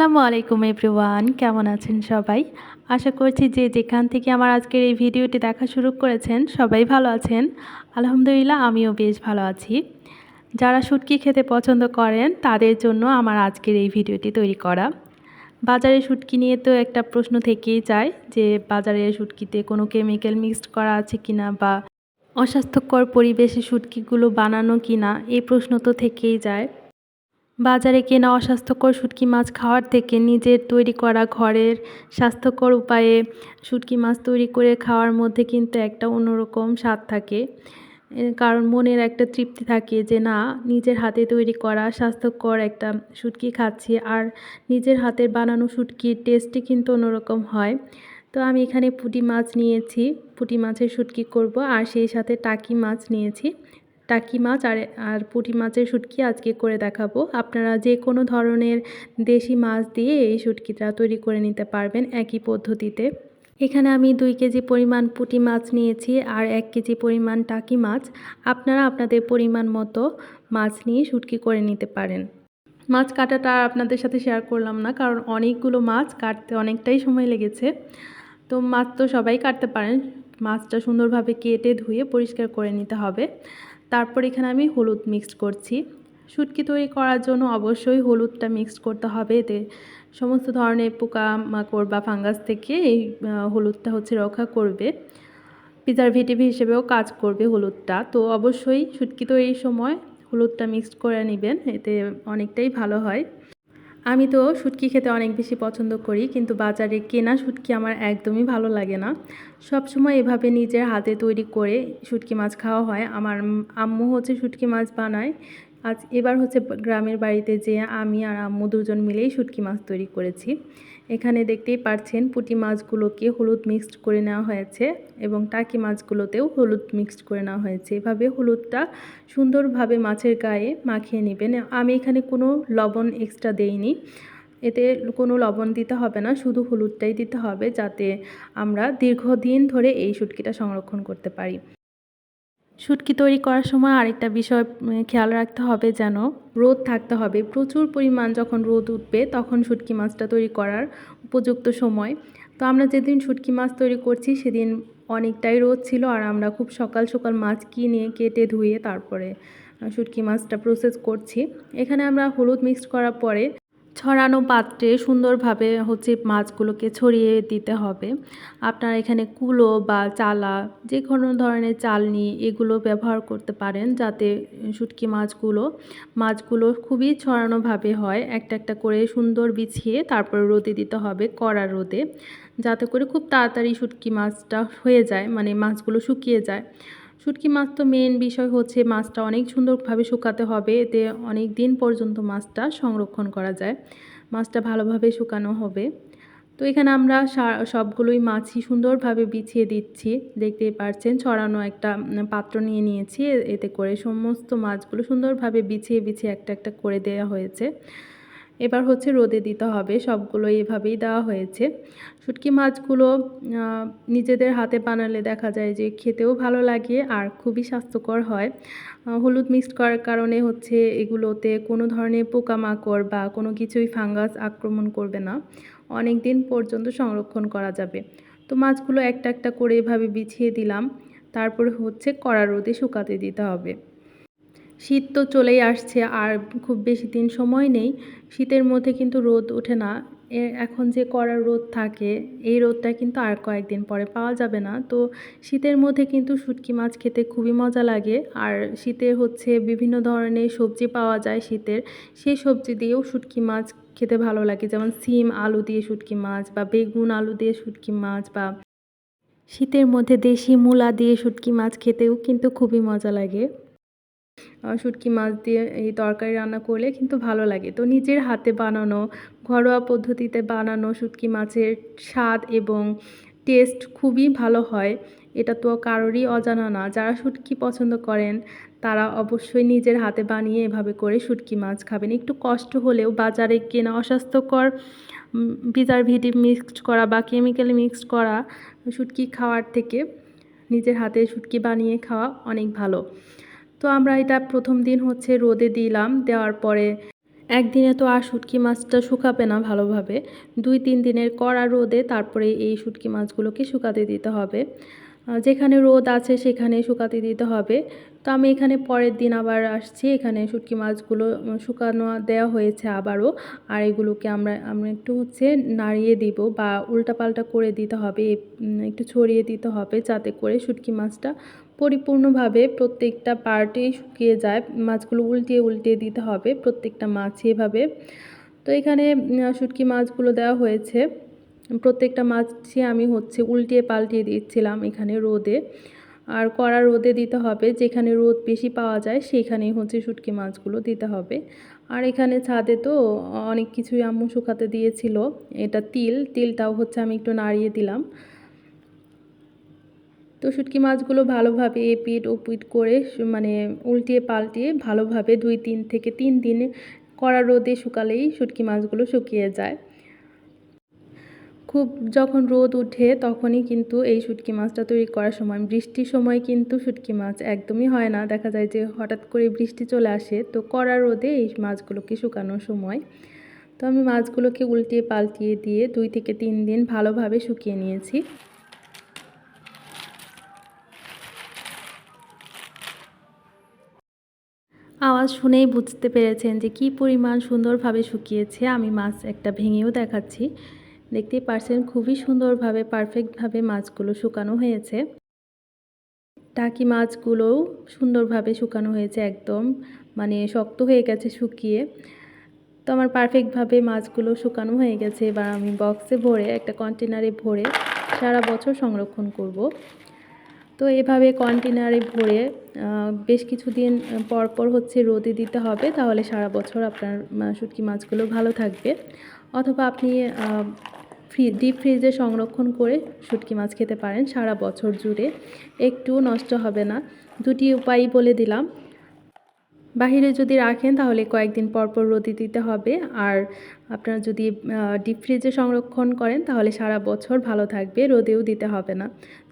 আসসালামু আলাইকুম এভরিওয়ান, কেমন আছেন সবাই? আশা করছি যে যেখান থেকে আমার আজকের এই ভিডিওটি দেখা শুরু করেছেন, সবাই ভালো আছেন। আলহামদুলিল্লাহ, আমিও বেশ ভালো আছি। যারা শুটকি খেতে পছন্দ করেন, তাদের জন্য আমার আজকের এই ভিডিওটি তৈরি করা। বাজারে শুটকি নিয়ে তো একটা প্রশ্ন থেকেই যায় যে, বাজারে শুটকিতে কোনো কেমিক্যাল মিক্সড করা আছে কিনা বা অস্বাস্থ্যকর পরিবেশে শুটকিগুলো বানানো কিনা, এই প্রশ্ন তো থেকেই যায়। বাজারে কেনা অস্বাস্থ্যকর শুটকি মাছ খাওয়ার থেকে নিজের তৈরি করা ঘরের স্বাস্থ্যকর উপায়ে শুটকি মাছ তৈরি করে খাওয়ার মধ্যে কিন্তু একটা অন্যরকম স্বাদ থাকে। কারণ মনের একটা তৃপ্তি থাকে যে না, নিজের হাতে তৈরি করা স্বাস্থ্যকর একটা শুটকি খাচ্ছি আর নিজের হাতের বানানো শুটকির টেস্টই কিন্তু অন্যরকম হয়। তো আমি এখানে পুঁটি মাছ নিয়েছি, পুঁটি মাছের শুটকি করব আর সেই সাথে টাকি মাছ নিয়েছি। টাকি মাছ আর আর পুঁটি মাছের শুটকি আজকে করে দেখাবো। আপনারা যে কোনো ধরনের দেশি মাছ দিয়ে এই শুটকিটা তৈরি করে নিতে পারবেন একই পদ্ধতিতে। এখানে আমি দুই কেজি পরিমাণ পুঁটি মাছ নিয়েছি আর এক কেজি পরিমাণ টাকি মাছ। আপনারা আপনাদের পরিমাণ মতো মাছ নিয়ে শুটকি করে নিতে পারেন। মাছ কাটাটা আর আপনাদের সাথে শেয়ার করলাম না, কারণ অনেকগুলো মাছ কাটতে অনেকটাই সময় লেগেছে। তো মাছ তো সবাই কাটতে পারেন, মাছটা সুন্দরভাবে কেটে ধুয়ে পরিষ্কার করে নিতে হবে। তারপর এখানে আমি হলুদ মিক্সড করছি। শুটকি তৈরি করার জন্য অবশ্যই হলুদটা মিক্সড করতে হবে। এতে সমস্ত ধরনের পোকা মাকড় বা ফাঙ্গাস থেকে এই হলুদটা হচ্ছে রক্ষা করবে। প্রিজারভেটিভ হিসেবেও কাজ করবে হলুদটা। তো অবশ্যই শুটকি তৈরির সময় হলুদটা মিক্সড করে নেবেন। এতে অনেকটাই ভালো হয়। আমি তো শুটকি খেতে অনেক বেশি পছন্দ করি, কিন্তু বাজারে কেনা শুটকি আমার একদমই ভালো লাগে না। সবসময় এভাবে নিজের হাতে তৈরি করে শুটকি মাছ খাওয়া হয়। আমার আম্মু হচ্ছে শুটকি মাছ বানায়। আজ এবার হচ্ছে গ্রামের বাড়িতে যে আমি আর আম্মু দুজন মিলেই শুটকি মাছ তৈরি করেছি। এখানে দেখতেই পাচ্ছেন পুঁটি মাছগুলোকে হলুদ মিক্সড করে নেওয়া হয়েছে এবং টাকি মাছগুলোতেও হলুদ মিক্সড করে নেওয়া হয়েছে। এভাবে হলুদটা সুন্দরভাবে মাছের গায়ে মাখিয়ে নেবেন। আমি এখানে কোনো লবণ এক্সট্রা দেইনি। এতে কোনো লবণ দিতে হবে না, শুধু হলুদটাই দিতে হবে যাতে আমরা দীর্ঘদিন ধরে এই শুটকিটা সংরক্ষণ করতে পারি। শুটকি তৈরি করার সময় আরেকটা বিষয় খেয়াল রাখতে হবে যেন রোদ থাকতে হবে। প্রচুর পরিমাণ যখন রোদ উঠবে তখন শুটকি মাছটা তৈরি করার উপযুক্ত সময়। তো আমরা যেদিন শুটকি মাছ তৈরি করছি সেদিন অনেকটাই রোদ ছিল আর আমরা খুব সকাল সকাল মাছ কিনে, কেটে, ধুয়ে তারপরে শুটকি মাছটা প্রসেস করছি। এখানে আমরা হলুদ মিক্সড করার পরে ছড়ানো পাত্রে সুন্দরভাবে হচ্ছে মাছগুলোকে ছড়িয়ে দিতে হবে। আপনারা এখানে কুলো বা চালা যে কোনো ধরনের চালনি এগুলো ব্যবহার করতে পারেন যাতে শুটকি মাছগুলো মাছগুলো খুবই ছড়ানোভাবে হয়। একটা একটা করে সুন্দর বিছিয়ে তারপরে রোদে দিতে হবে কড়া রোদে, যাতে করে খুব তাড়াতাড়ি শুটকি মাছটা হয়ে যায় মানে মাছগুলো শুকিয়ে যায়। শুটকি মাছ তো মেন বিষয় হচ্ছে মাছটা অনেক সুন্দরভাবে শুকাতে হবে। এতে অনেক দিন পর্যন্ত মাছটা সংরক্ষণ করা যায়। মাছটা ভালোভাবে শুকানো হবে। তো এখানে আমরা সবগুলোই মাছই সুন্দরভাবে বিছিয়ে দিচ্ছি। দেখতেই পাচ্ছেন ছড়ানো একটা পাত্র নিয়ে নিয়েছি। এতে করে সমস্ত মাছগুলো সুন্দরভাবে বিছিয়ে বিছিয়ে একটা একটা করে দেওয়া হয়েছে। এবার হচ্ছে রোদে দিতে হবে সবগুলো এভাবেই দেওয়া হয়েছে। শুটকি মাছগুলো নিজেদের হাতে বানালে দেখা যায় যে খেতেও ভালো লাগে আর খুবই স্বাস্থ্যকর হয়। হলুদ মিক্সড করার কারণে হচ্ছে এগুলোতে কোনো ধরনের পোকামাকড় বা কোনো কিছুই ফাঙ্গাস আক্রমণ করবে না। অনেক দিন পর্যন্ত সংরক্ষণ করা যাবে। তো মাছগুলো একটা একটা করে এভাবে বিছিয়ে দিলাম। তারপরে হচ্ছে কড়া রোদে শুকাতে দিতে হবে। শীত তো চলেই আসছে আর খুব বেশি দিন সময় নেই। শীতের মধ্যে কিন্তু রোদ ওঠে না। এখন যে কড়া রোদ থাকে, এই রোদটা কিন্তু আর কয়েকদিন পরে পাওয়া যাবে না। তো শীতের মধ্যে কিন্তু শুটকি মাছ খেতে খুবই মজা লাগে। আর শীতে হচ্ছে বিভিন্ন ধরনের সবজি পাওয়া যায় শীতের। সেই সবজি দিয়েও শুটকি মাছ খেতে ভালো লাগে। যেমন সিম, আলু দিয়ে শুটকি মাছ বা বেগুন, আলু দিয়ে শুটকি মাছ বা শীতের মধ্যে দেশি মূলা দিয়ে শুটকি মাছ খেতেও কিন্তু খুবই মজা লাগে। শুটকি মাছ দিয়ে এই তরকারি রান্না করলে কিন্তু ভালো লাগে। তো নিজের হাতে বানানো, ঘরোয়া পদ্ধতিতে বানানো শুটকি মাছের স্বাদ এবং টেস্ট খুবই ভালো হয়। এটা তো কারোরই অজানা না। যারা শুটকি পছন্দ করেন, তারা অবশ্যই নিজের হাতে বানিয়ে এভাবে করে শুটকি মাছ খাবেন। একটু কষ্ট হলেও বাজারে কেনা অস্বাস্থ্যকর প্রিজারভেটিভ মিক্সড করা বা কেমিক্যাল মিক্সড করা শুটকি খাওয়ার থেকে নিজের হাতে শুটকি বানিয়ে খাওয়া অনেক ভালো। তো আমরা এটা প্রথম দিন হচ্ছে রোদে দিলাম, দেওয়ার পরে একদিনে তো আর শুটকি মাছটা শুকাবে না ভালোভাবে। দুই তিন দিনের কড়া রোদে তারপরে এই শুটকি মাছগুলোকে শুকাতে দিতে হবে। যেখানে রোদ আছে সেখানে শুকাতে দিতে হবে। তো আমি এখানে পরের দিন আবার আসছি। এখানে শুটকি মাছগুলো শুকানো দেওয়া হয়েছে আবারও। আর এগুলোকে আমরা আমরা একটু হচ্ছে নাড়িয়ে দিব বা উল্টাপাল্টা করে দিতে হবে। একটু ছড়িয়ে দিতে হবে যাতে করে শুটকি মাছটা পরিপূর্ণভাবে প্রত্যেকটা পার্টেই শুকিয়ে যায়। মাছগুলো উল্টিয়ে উল্টিয়ে দিতে হবে প্রত্যেকটা মাছ এভাবে। তো এখানে শুটকি মাছগুলো দেওয়া হয়েছে। প্রত্যেকটা মাছই আমি হচ্ছে উল্টিয়ে পাল্টিয়ে দিচ্ছিলাম এখানে রোদে। আর কড়া রোদে দিতে হবে, যেখানে রোদ বেশি পাওয়া যায় সেখানেই হচ্ছে শুটকি মাছগুলো দিতে হবে। আর এখানে ছাদে তো অনেক কিছুই আম্মু শুকাতে দিয়েছিল, এটা তিল, তিলটাও হচ্ছে আমি একটু নাড়িয়ে দিলাম। তো শুটকি মাছগুলো ভালোভাবে এপিট ওপিট করে মানে উল্টিয়ে পাল্টিয়ে ভালোভাবে দুই তিন থেকে তিন দিন কড়া রোদে শুকালেই শুটকি মাছগুলো শুকিয়ে যায়। খুব যখন রোদ ওঠে তখনই কিন্তু এই শুটকি মাছটা তৈরি করার সময়, বৃষ্টির সময় কিন্তু শুটকি মাছ একদমই হয় না। দেখা যায় যে হঠাৎ করে বৃষ্টি চলে আসে, তো কড়া রোদে এই মাছগুলোকে শুকানোর সময় তো আমি মাছগুলোকে উল্টিয়ে পাল্টিয়ে দিয়ে দুই থেকে তিন দিন ভালোভাবে শুকিয়ে নিয়েছি। আওয়াজ শুনেই বুঝতে পেরেছেন যে কি পরিমাণ সুন্দরভাবে শুকিয়েছে। আমি মাছ একটা ভেঙেও দেখাচ্ছি। দেখতেই পারছেন খুবই সুন্দরভাবে পারফেক্টভাবে মাছগুলো শুকানো হয়েছে। টাকি মাছগুলোও সুন্দরভাবে শুকানো হয়েছে একদম মানে শক্ত হয়ে গেছে শুকিয়ে। তো আমার পারফেক্টভাবে মাছগুলো শুকানো হয়ে গেছে, এবার আমি বক্সে ভরে, একটা কন্টেনারে ভরে সারা বছর সংরক্ষণ করব। তো এভাবে কন্টেনারে ভরে বেশ কিছুদিন পর পর হচ্ছে রোদে দিতে হবে, তাহলে সারা বছর আপনার শুটকি মাছগুলো ভালো থাকবে। অথবা আপনি ফ্রি ডিপ ফ্রিজে সংরক্ষণ করে শুটকি মাছ খেতে পারেন সারা বছর জুড়ে। একটু নষ্ট হবে না। দুটি উপায় বলে দিলাম। বাহিরে যদি রাখেন তাহলে কয়েকদিন পর পর রোদে দিতে হবে। আর আপনারা যদি ডিপ ফ্রিজে সংরক্ষণ করেন তাহলে সারা বছর ভালো থাকবে, রোদেও দিতে হবে না।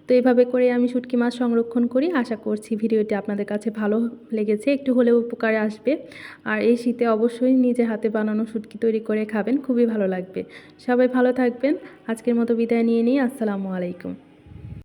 তো এইভাবে করে আমি শুটকি মাছ সংরক্ষণ করি। আশা করছি ভিডিওটি আপনাদের কাছে ভালো লেগেছে। একটু হলেও উপকারে আসবে। আর এই শীতে অবশ্যই নিজে হাতে বানানো শুটকি তৈরি করে খাবেন। খুবই ভালো লাগবে। সবাই ভালো থাকবেন। আজকের মতো বিদায় নিয়ে নিই। আসসালামু আলাইকুম।